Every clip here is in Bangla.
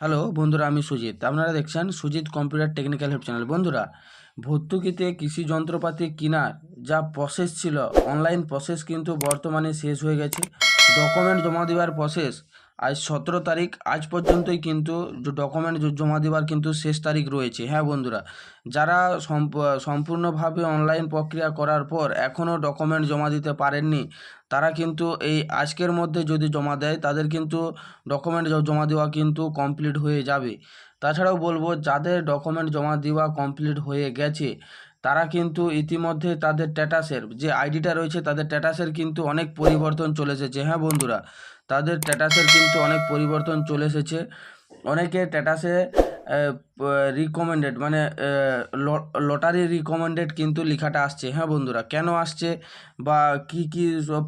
হ্যালো বন্ধুরা, আমি সুজিত। আপনারা দেখছেন Sujit computer technical help channel. বন্ধুরা, ভর্তুকিতে কৃষি যন্ত্রপাতি কেনার যা প্রসেস ছিল অনলাইন প্রসেস কিন্তু বর্তমানে শেষ হয়ে গেছে। ডকুমেন্ট জমা দেওয়ার প্রসেস আজ সতেরো তারিখ, আজ পর্যন্তই কিন্তু ডকুমেন্ট জমা দেওয়ার কিন্তু শেষ তারিখ রয়েছে। হ্যাঁ বন্ধুরা, যারা সম্পূর্ণভাবে অনলাইন প্রক্রিয়া করার পর এখনও ডকুমেন্ট জমা দিতে পারেননি, তারা কিন্তু এই আজকের মধ্যে যদি জমা দেয়, তাদের কিন্তু ডকুমেন্ট জমা দেওয়া কিন্তু কমপ্লিট হয়ে যাবে। তাছাড়াও বলব, যাদের ডকুমেন্ট জমা দেওয়া কমপ্লিট হয়ে গেছে তারা কিন্তু ইতিমধ্যে তাদের ট্যাটাসের যে আইডিটা রয়েছে তাদের ট্যাটাসের কিন্তু অনেক পরিবর্তন চলে এসেছে। হ্যাঁ বন্ধুরা, তাদের ট্যাটাসের কিন্তু অনেক পরিবর্তন চলে এসেছে। অনেকে স্ট্যাটাসে রিকমেন্ডেড মানে লটারি রিকমেন্ডেড কিন্তু লেখাটা আসছে। হ্যাঁ বন্ধুরা, কেন আসছে বা কি কি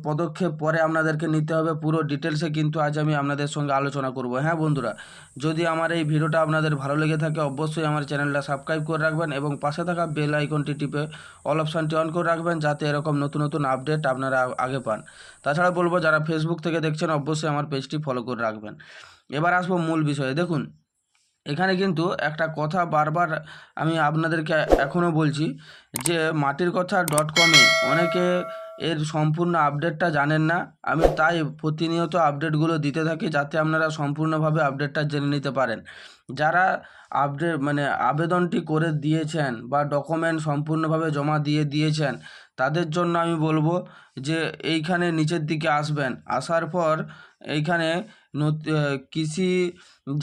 পদক্ষেপ পরে আপনাদেরকে নিতে হবে পুরো ডিটেলসে কিন্তু আজ আমি আপনাদের সঙ্গে আলোচনা করব। হ্যাঁ বন্ধুরা, যদি আমার এই ভিডিওটা আপনাদের ভালো লেগে থাকে অবশ্যই আমার চ্যানেলটা সাবস্ক্রাইব করে রাখবেন এবং পাশে থাকা বেল আইকনটি টিপে অল অপশানটি অন করে রাখবেন যাতে এরকম নতুন নতুন আপডেট আপনারা আগে পান। তাছাড়া বলব, যারা ফেসবুক থেকে দেখছেন অবশ্যই আমার পেজটি ফলো করে রাখবেন। এবার আসব মূল বিষয়ে। দেখুন এখানে কিন্তু একটা কথা বারবার আমি আপনাদেরকে এখনও বলছি যে মাটির কথা ডট কমে অনেকে এর সম্পূর্ণ আপডেটটা জানেন না। আমি তাই প্রতিনিয়ত আপডেটগুলো দিতে থাকি যাতে আপনারা সম্পূর্ণভাবে আপডেটটা জেনে নিতে পারেন। যারা আপডেট মানে আবেদনটি করে দিয়েছেন বা ডকুমেন্ট সম্পূর্ণভাবে জমা দিয়ে দিয়েছেন, তাদের জন্য আমি বলব যে এইখানে নিচের দিকে আসবেন। আসার পর এইখানে কৃষি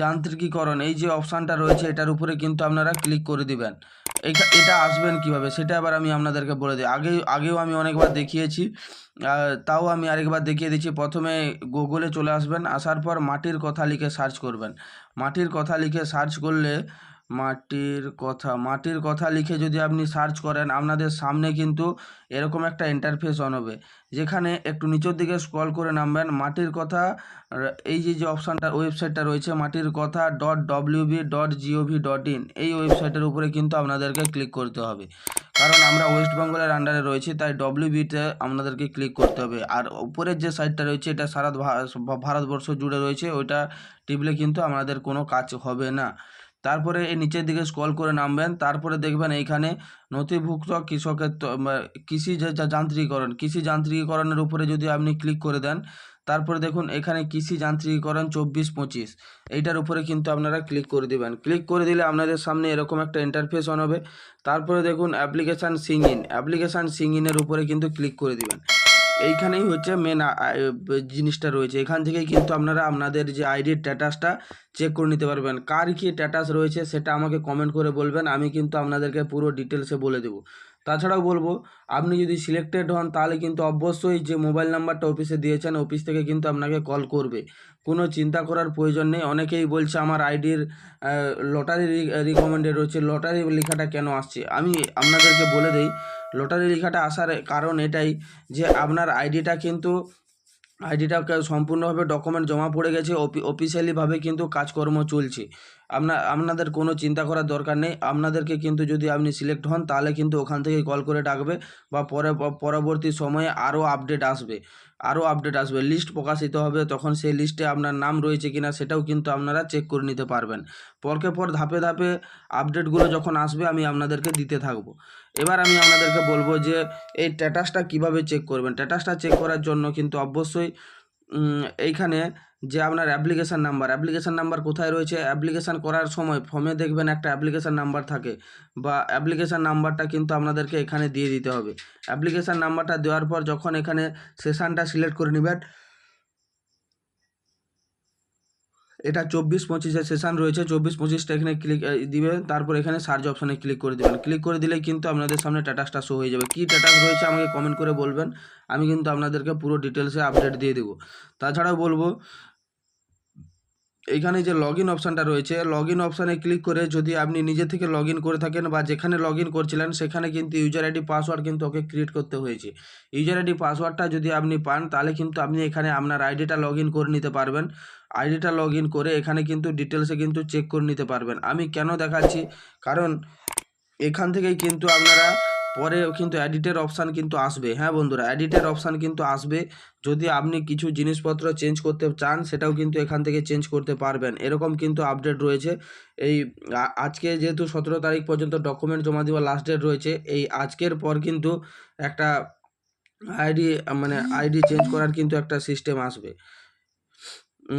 যান্ত্রিকীকরণ, এই যে অপশানটা রয়েছে, এটার উপরে কিন্তু আপনারা ক্লিক করে দিবেন। এটা এটা আসবেন কীভাবে? সেটা আবার আমি আপনাদেরকে বলে দিই। আগে, আগেও আমি অনেকবার দেখিয়েছি তাও আমি আরেকবার দেখিয়ে দিচ্ছি। প্রথমে গুগলে চলে আসবেন, আসার পর মাটির কথা লিখে সার্চ করবেন। মাটির কথা লিখে সার্চ করলে মাটির কথা মাটির কথা লিখে যদি আপনি সার্চ করেন, আপনাদের সামনে কিন্তু এরকম একটা ইন্টারফেস অন হবে। যেখানে একটু নিচের দিকে স্ক্রল করে নামবেন, মাটির কথা, এই যে যে অপশানটা ওয়েবসাইটটা রয়েছে, মাটির কথা dot WB dot G O V dot in এই ওয়েবসাইটের উপরে কিন্তু আপনাদেরকে ক্লিক করতে হবে। কারণ আমরা ওয়েস্ট বেঙ্গলের আন্ডারে রয়েছি, তাই ডব্লিউবিতে আপনাদেরকে ক্লিক করতে হবে। আর উপরের যে সাইটটা রয়েছে, এটা সারা ভারতবর্ষ জুড়ে রয়েছে, ওইটা টিপলে কিন্তু আমাদের কোনো কাজ হবে না। তারপরে এই নিচের দিকে স্ক্রল করে নামবেন, তারপরে দেখবেন এইখানে নথিভুক্ত কৃষকের কৃষি যে, যা যান্ত্রিকীকরণ, কৃষি যান্ত্রিকীকরণের উপরে যদি আপনি ক্লিক করে দেন, তারপরে দেখুন এখানে কৃষি যান্ত্রিকীকরণ চব্বিশ পঁচিশ। এইটার উপরে কিন্তু আপনারা ক্লিক করে দিবেন। ক্লিক করে দিলে আপনাদের সামনে এরকম একটা ইন্টারফেস অন হবে। তারপরে দেখুন application sign in application sign ইনের উপরে কিন্তু ক্লিক করে দিবেন। এইখানেই হচ্ছে মেন জিনিসটা রয়েছে। এখান থেকেই কিন্তু আপনারা আপনাদের যে আইডির স্ট্যাটাসটা চেক করে নিতে পারবেন। কার কী স্ট্যাটাস রয়েছে সেটা আমাকে কমেন্ট করে বলবেন, আমি কিন্তু আপনাদেরকে পুরো ডিটেলসে বলে দেবো। তাছাড়াও বলব, আপনি যদি সিলেক্টেড হন, তাহলে কিন্তু অবশ্যই যে মোবাইল নাম্বারটা অফিসে দিয়েছেন অফিস থেকে কিন্তু আপনাকে কল করবে। কোনো চিন্তা করার প্রয়োজন নেই। অনেকেই বলছে আমার আইডির লটারি রিকমেন্ডেড রয়েছে। লটারি লেখাটা কেন আসছে? আমি আপনাদেরকে বলে দেই লটারি লেখাটা আসার কারণ এটাই যে আপনার আইডিটা কিন্তু, আইডিটা সম্পূর্ণভাবে ডকুমেন্ট জমা পড়ে গেছে অফিসিয়ালিভাবে কিন্তু কাজকর্ম চলছে। আপনার আপনাদের কোনো চিন্তা করার দরকার নেই। আপনাদেরকে কিন্তু যদি আপনি সিলেক্ট হন, তাহলে কিন্তু ওখান থেকে কল করে ডাকবে বা পরে, পরবর্তী সময়ে আরও আপডেট আসবে। আরও আপডেট আসবে। লিস্ট প্রকাশিত হবে, তখন সেই লিস্টে আপনার নাম রয়েছে কিনা সেটাও কিন্তু আপনারা চেক করে নিতে পারবেন। পরকে পর ধাপে ধাপে আপডেটগুলো যখন আসবে, আমি আপনাদেরকে দিতে থাকব। এবার আমি আপনাদেরকে বলব যে, এই স্ট্যাটাসটা কীভাবে চেক করবেন? স্ট্যাটাসটা চেক করার জন্য কিন্তু অবশ্যই এইখানে যে আপনার অ্যাপ্লিকেশান নাম্বার অ্যাপ্লিকেশান নাম্বার কোথায় রয়েছে? অ্যাপ্লিকেশান করার সময় ফর্মে দেখবেন একটা অ্যাপ্লিকেশান নাম্বার থাকে। বা অ্যাপ্লিকেশান নাম্বারটা কিন্তু আপনাদেরকে এখানে দিয়ে দিতে হবে। অ্যাপ্লিকেশান নাম্বারটা দেওয়ার পর যখন এখানে সেশানটা সিলেক্ট করে নেবেন এটা চব্বিশ পঁচিশে সেশান রয়েছে, চব্বিশ পঁচিশটা এখানে ক্লিক দিবে, তারপর এখানে সার্চ অপশানে ক্লিক করে দেবেন। ক্লিক করে দিলেই কিন্তু আপনাদের সামনে টাটাসটা শো হয়ে যাবে। কী টাটাস রয়েছে আমাকে কমেন্ট করে বলবেন, আমি কিন্তু আপনাদেরকে পুরো ডিটেলসে আপডেট দিয়ে দেবো। তাছাড়াও বলব এইখানে যে লগ ইন অপশানটা রয়েছে লগ ইন অপশানে ক্লিক করে যদি আপনি নিজে থেকে লগ করে থাকেন বা যেখানে লগ করছিলেন, সেখানে কিন্তু ইউজার আইডি পাসওয়ার্ড কিন্তু ওকে ক্রিয়েট করতে হয়েছে। ইউজার আইডি পাসওয়ার্ডটা যদি আপনি পান, তাহলে কিন্তু আপনি এখানে আপনার আইডিটা লগ করে নিতে পারবেন। আইডিটা লগ করে এখানে কিন্তু ডিটেলসে কিন্তু চেক করে নিতে পারবেন। আমি কেন দেখাচ্ছি? কারণ এখান থেকেই কিন্তু আপনারা পরে কিন্তু এডিটের অপশান কিন্তু আসবে। হ্যাঁ বন্ধুরা এডিটের অপশান কিন্তু আসবে। যদি আপনি কিছু জিনিসপত্র চেঞ্জ করতে চান, সেটাও কিন্তু এখান থেকে চেঞ্জ করতে পারবেন। এরকম কিন্তু আপডেট রয়েছে। এই আজকে যেহেতু সতেরো তারিখ পর্যন্ত ডকুমেন্ট জমা দেওয়ার লাস্ট ডেট রয়েছে, এই আজকের পর কিন্তু একটা আইডি মানে আইডি চেঞ্জ করার কিন্তু একটা সিস্টেম আসবে।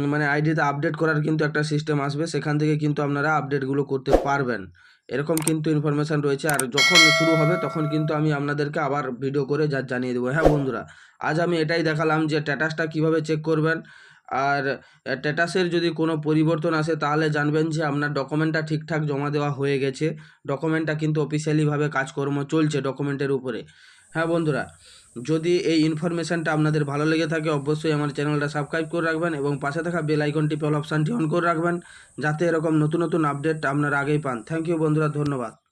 মানে আইডিতে আপডেট করার কিন্তু একটা সিস্টেম আসবে। সেখান থেকে কিন্তু আপনারা আপডেটগুলো করতে পারবেন। এরকম কিন্তু ইনফরমেশান রয়েছে। আর যখন শুরু হবে, তখন কিন্তু আমি আপনাদেরকে আবার ভিডিও করে যা, জানিয়ে দেবো। হ্যাঁ বন্ধুরা, আজ আমি এটাই দেখালাম যে স্ট্যাটাসটা কীভাবে চেক করবেন। আর স্ট্যাটাসের যদি কোনো পরিবর্তন আসে, তাহলে জানবেন যে আপনার ডকুমেন্টটা ঠিকঠাক জমা দেওয়া হয়ে গেছে। ডকুমেন্টটা কিন্তু অফিসিয়ালিভাবে কাজকর্ম চলছে ডকুমেন্টের উপরে। হ্যাঁ বন্ধুরা যদি এই ইনফরমেশানটা আপনাদের ভালো লেগে থাকে, অবশ্যই আমার চ্যানেলটা সাবস্ক্রাইব করে রাখবেন এবং পাশে থাকা বেল আইকনটি অল অপশানটি অন করে রাখবেন, যাতে এরকম নতুন নতুন আপডেট আপনারা আগেই পান। থ্যাংক ইউ বন্ধুরা, ধন্যবাদ।